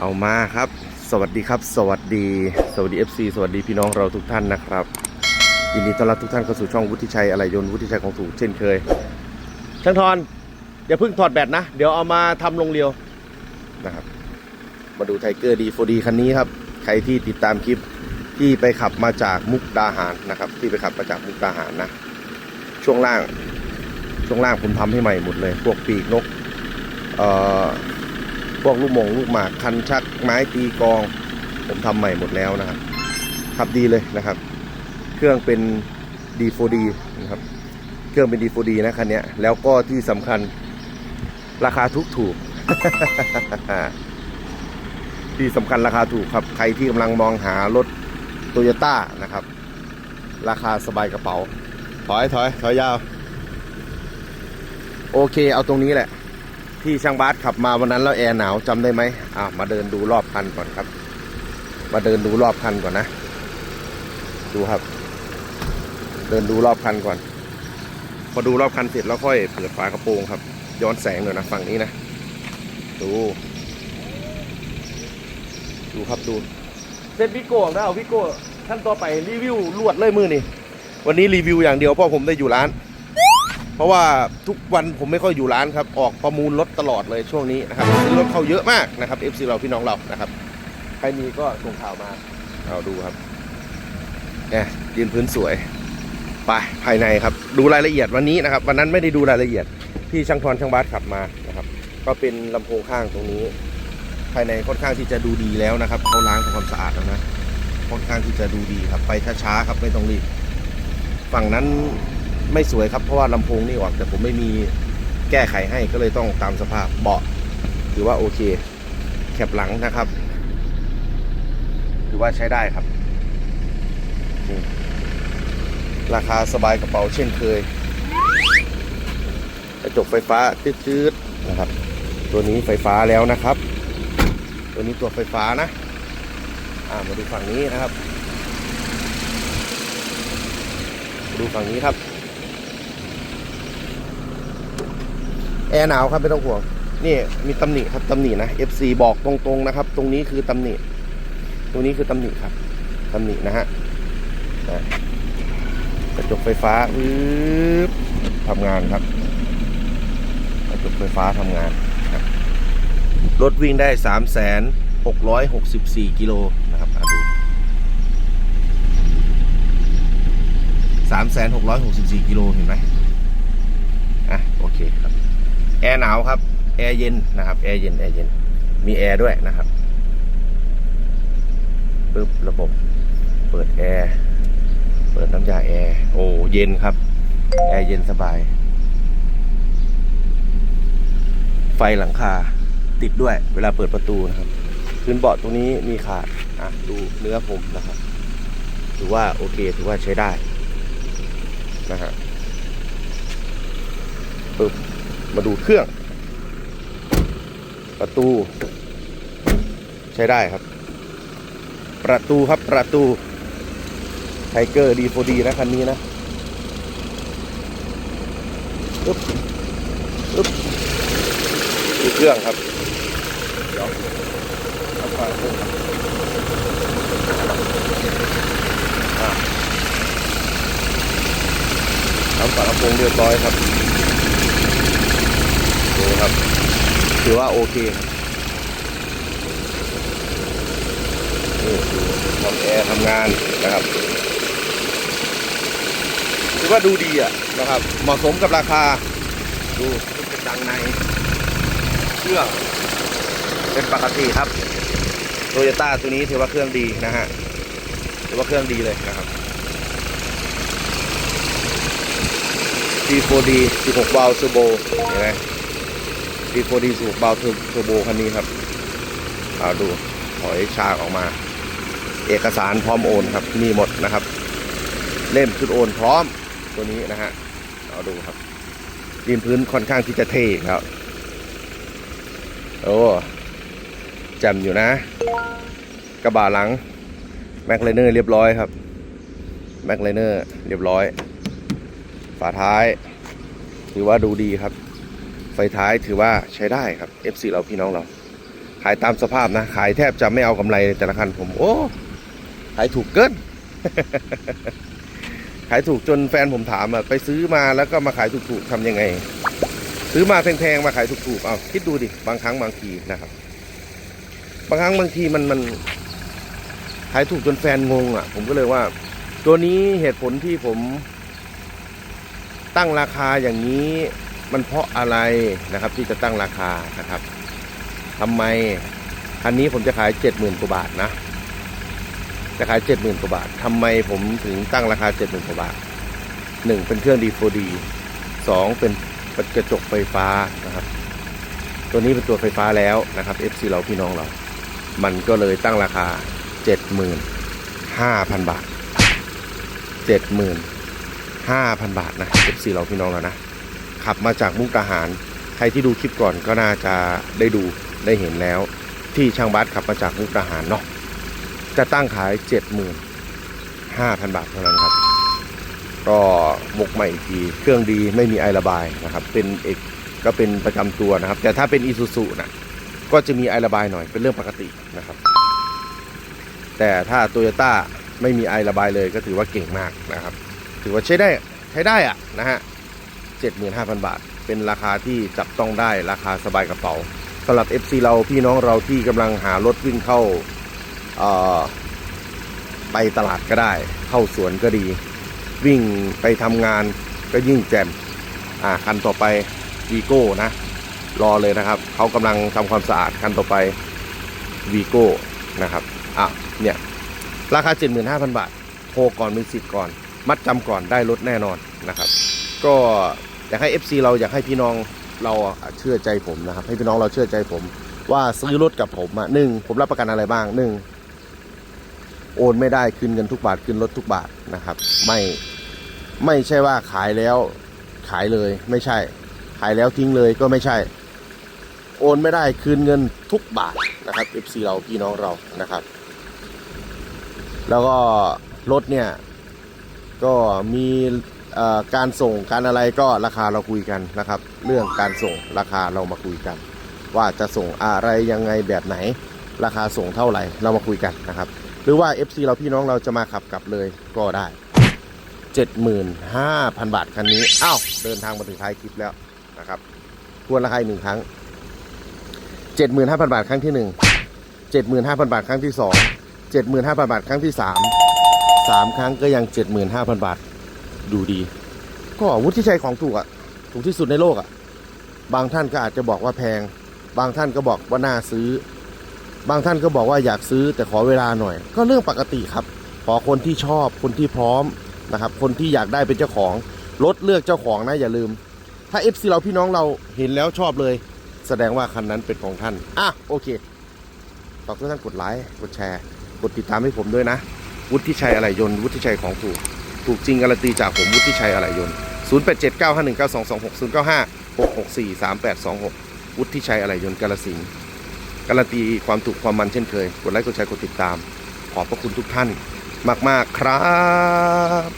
เอามาครับ สวัสดีครับ สวัสดี สวัสดี FC สวัสดีพี่น้องเราทุกท่านนะครับยินดีต้อนรับทุกท่านเข้าสู่ช่องวุฒิชัยอะไรยนต์วุฒิชัยของถูกเช่นเคยช่างทอนอย่าเพิ่งถอดแบตนะ เดี๋ยวเอามาทำลงเรียวนะครับ มาดูไทเกอร์ดีโฟดีคันนี้ครับ ใครที่ติดตามคลิปที่ไปขับมาจากมุกดาหารนะครับ ที่ไปขับมาจากมุกดาหารนะ ช่วงล่างช่วงล่างผมทำให้ใหม่หมดเลย พวกปีกนก เอ่อ พวกลูกหมงลูกหมากคันชักไม้ตีกอง ผมทำใหม่หมดแล้วนะครับขับดีเลยนะครับ เครื่องเป็น D4D นะครับ เครื่องเป็น D4D นะคันนี้แล้วก็ที่สำคัญราคาถูกถูกที่สำคัญราคาถูกครับ ใครที่กำลังมองหารถโตโยต้านะครับ ราคาสบายกระเป๋า ถอยถอยถอยยาว โอเค เอาตรงนี้แหละ ที่ช่างบาสขับมาวันนั้นแล้วแอร์หนาวจำได้ไหมอ่ามาเดินดูรอบคันก่อนครับ มาเดินดูรอบคันก่อนนะ ดูครับ เดินดูรอบคันก่อน พอดูรอบคันเสร็จแล้วค่อยเปิดฝากระโปรงครับ ย้อนแสงหน่อยนะฝั่งนี้นะ ดู ดูครับดูเซตวิโก้นะเอาวิโก้ขั้นต่อไปรีวิวลวดเลยมือนี่วันนี้รีวิวอย่างเดียวเพราะผมได้อยู่ร้าน เพราะว่าทุกวันผมไม่ค่อยอยู่ร้านครับ ออกประมูลรถตลอดเลยช่วงนี้นะครับซื้อรถเข้าเยอะมากนะครับ FC เราพี่น้องเรานะครับใครมีก็ส่งข่าวมาเอาดูครับเนี่ยยืนพื้นสวยไปภายในครับ ดูรายละเอียดวันนี้นะครับ วันนั้นไม่ได้ดูรายละเอียดที่ช่างพรช่างบาสขับมานะครับ ก็เป็นลำโพงข้างตรงนี้ ภายในค่อนข้างที่จะดูดีแล้วนะครับเขาล้างทำความสะอาดแล้วนะค่อนข้างที่จะดูดีครับ ไปช้าๆครับไม่ต้องรีบฝั่งนั้น ไม่สวยครับเพราะว่าลำโพงนี่ออกแต่ผมไม่มีแก้ไขให้ก็เลยต้องตามสภาพเบาะถือว่าโอเค แคบหลังนะครับ ถือว่าใช้ได้ครับ ราคาสบายกระเป๋าเช่นเคย กระจกไฟฟ้าตืดๆนะครับ ตัวนี้ไฟฟ้าแล้วนะครับ ตัวนี้ตัวไฟฟ้านะอ่ามาดูฝั่งนี้นะครับ ดูฝั่งนี้ครับ แอร์หนาวครับไม่ต้องห่วงนี่มีตำหนิครับตำหนินะ FC บอกตรงๆนะครับ ตรงนี้คือตำหนิตรงนี้คือตำหนิครับตำหนินะฮะกระจกไฟฟ้าอื้อทำงานครับ กระจกไฟฟ้าทำงานครับ รถวิ่งได้สามแสนหกร้อยหกสิบสี่กิโลนะครับดูสามแสนหกร้อยหกสิบสี่กิโลเห็นไหมอะ โอเคครับ แอร์หนาวครับ แอร์เย็นนะครับ แอร์เย็น แอร์เย็น มีแอร์ด้วยนะครับปึ๊บระบบ เปิดแอร์ เปิดน้ำยาแอร์ โอ้ เย็นครับ แอร์เย็นสบาย ไฟหลังคาติดด้วย เวลาเปิดประตูนะครับพื้นเบาะตรงนี้มีขาด อะ ดูเนื้อผมนะครับ ถือว่าโอเค ถือว่าใช้ได้นะฮะปึ๊บ มาดูเครื่อง ประตู ใช้ได้ครับ ประตูครับประตูไทเกอร์ดีโฟดีนะคันนี้นะปึ๊บปึ๊บดูเครื่องครับเดี๋ยวเอาฝาเครื่องครับอ่าทำฝากระโปรงเรียบร้อยครับ ดูครับ ถือว่าโอเคครับนี่ดูทำแอร์ทำงานนะครับถือว่าดูดีอะนะครับ เหมาะสมกับราคา ดูเป็นดังในเครื่องเป็นปกติครับโตโยต้าตัวนี้ถือว่าเครื่องดีนะฮะถือว่าเครื่องดีเลยนะครับ D4D 16บาล์วเทอร์โบเห็นไหม D4D 16บาล์วเทอร์โบคันนี้ครับเอาดูถอยชากออกมา เอกสารพร้อมโอนครับ มีหมดนะครับ เล่มชุดโอนพร้อมตัวนี้นะฮะเอาดูครับดินพื้นค่อนข้างที่จะเท่ครับโอ้จำอยู่นะ กระบะหลังแม็กไลเนอร์เรียบร้อยครับแม็กไลเนอร์เรียบร้อย ฝาท้าย ถือว่าดูดีครับ ฟท้ายถือว่าใช้ได้ครับ FC เราพี่น้องเรา ขายตามสภาพนะ ขายแทบจะไม่เอากำไรแต่ละคันผมโอ้ขายถูกเกิน ขายถูกจนแฟนผมถามอะไปซื้อมาแล้วก็มาขายถูกๆทำยังไง ซื้อมาแพงๆมาขายถูกๆเอาคิดดูดิบางครั้งบางทีนะครับ บางครั้งบางทีมันมันขายถูกจนแฟนงงอะ ผมก็เลยว่า ตัวนี้เหตุผลที่ผมตั้งราคาอย่างนี้ มันเพราะอะไรนะครับที่จะตั้งราคานะครับทำไมคันนี้ผมจะขายเจ็ดหมื่นกว่าบาทนะจะขายเจ็ดหมื่นกว่าบาททำไมผมถึงตั้งราคาเจ็ดหมื่นกว่าบาทหนึ่งเป็นเครื่องดีโฟดีสองเป็นกระจกไฟฟ้านะครับ ตัวนี้เป็นตัวไฟฟ้าแล้วนะครับ FC เราพี่น้องเรา มันก็เลยตั้งราคาเจ็ดหมื่นห้าพันบาทเจ็ดหมื่นห้าพันบาทนะ FC เราพี่น้องเรานะ ขับมาจากมุกดาหาร ใครที่ดูคลิปก่อนก็น่าจะได้ดูได้เห็นแล้ว ที่ช่างบัสขับมาจากมุกดาหารเนาะจะตั้งขายเจ็ดหมื่นห้าพันบาทเท่านั้นครับ ก็บกใหม่อีกทีเครื่องดีไม่มีไอระบายนะครับ เป็นเอกก็เป็นประจำตัวนะครับ แต่ถ้าเป็นอีซูซูนะก็จะมีไอระบายหน่อยเป็นเรื่องปกตินะครับ แต่ถ้าโตโยต้าไม่มีไอระบายเลยก็ถือว่าเก่งมากนะครับ ถือว่าใช้ได้ใช้ได้อะนะฮะ เจ็ดหมื่นห้าพันบาท เป็นราคาที่จับต้องได้ราคาสบายกระเป๋าสำหรับ FC เราพี่น้องเราที่กำลังหารถวิ่งเข้าไปตลาดก็ได้ เข้าสวนก็ดี วิ่งไปทำงานก็ยิ่งแจ่มอ่าคันต่อไปวีโก้นะรอเลยนะครับเขากำลังทำความสะอาดคันต่อไปวีโก้นะครับอะเนี่ยราคา 75,000 บาทโทรก่อนมีสิทธิ์ก่อน มัดจำก่อนได้รถแน่นอนนะครับ ก็ อยากให้ FC เราอยากให้พี่น้องเราเชื่อใจผมนะครับ ให้พี่น้องเราเชื่อใจผม ว่าซื้อรถกับผมอะหนึ่งผมรับประกันอะไรบ้างหนึ่งโอนไม่ได้คืนเงินทุกบาทคืนรถทุกบาทนะครับ ไม่ไม่ใช่ว่าขายแล้วขายเลยไม่ใช่ ขายแล้วทิ้งเลยก็ไม่ใช่ โอนไม่ได้คืนเงินทุกบาทนะครับ FC เราพี่น้องเรานะครับ แล้วก็รถเนี่ยก็มี การส่งการอะไรก็ราคาเราคุยกันนะครับ เรื่องการส่งราคาเรามาคุยกัน ว่าจะส่งอะไรยังไงแบบไหน ราคาส่งเท่าไหร่เรามาคุยกันนะครับ หรือว่า FC เราพี่น้องเราจะมาขับกลับเลยก็ได้ 75,000 บาทคันนี้อ้าวเดินทางมาถึงท้ายคลิปแล้วนะครับทวนราคาหนึ่งครั้ง 75,000 บาทครั้งที่ 1 75,000 บาทครั้งที่ 2 75,000 บาทครั้งที่ 3 3 ครั้งก็ยัง 75,000 บาท ดูดี ก็วุฒิชัยของถูกอะถูกที่สุดในโลกอะบางท่านก็อาจจะบอกว่าแพง บางท่านก็บอกว่าน่าซื้อ บางท่านก็บอกว่าอยากซื้อแต่ขอเวลาหน่อย ก็เรื่องปกติครับ ขอคนที่ชอบคนที่พร้อมนะครับ คนที่อยากได้เป็นเจ้าของรถเลือกเจ้าของนะอย่าลืม ถ้า FC เราพี่น้องเราเห็นแล้วชอบเลย แสดงว่าคันนั้นเป็นของท่านอะโอเคฝากทุกท่านกดไลค์กดแชร์ กดติดตามให้ผมด้วยนะ วุฒิชัยอะไหล่ยนต์วุฒิชัยของถูก ถูกจริงการันตีจากผมวุฒิชัยอะไหล่ยนต์0 8 7 9 5 1 9 2 2 6 0 9 5 6 6 4 3 8 2 6 วุฒิชัยอะไหล่ยนต์กาลสินการันตีความถูกความมันเช่นเคย กดไลค์กดแชร์กดติดตาม ขอบพระคุณทุกท่านมาก ๆ ครับ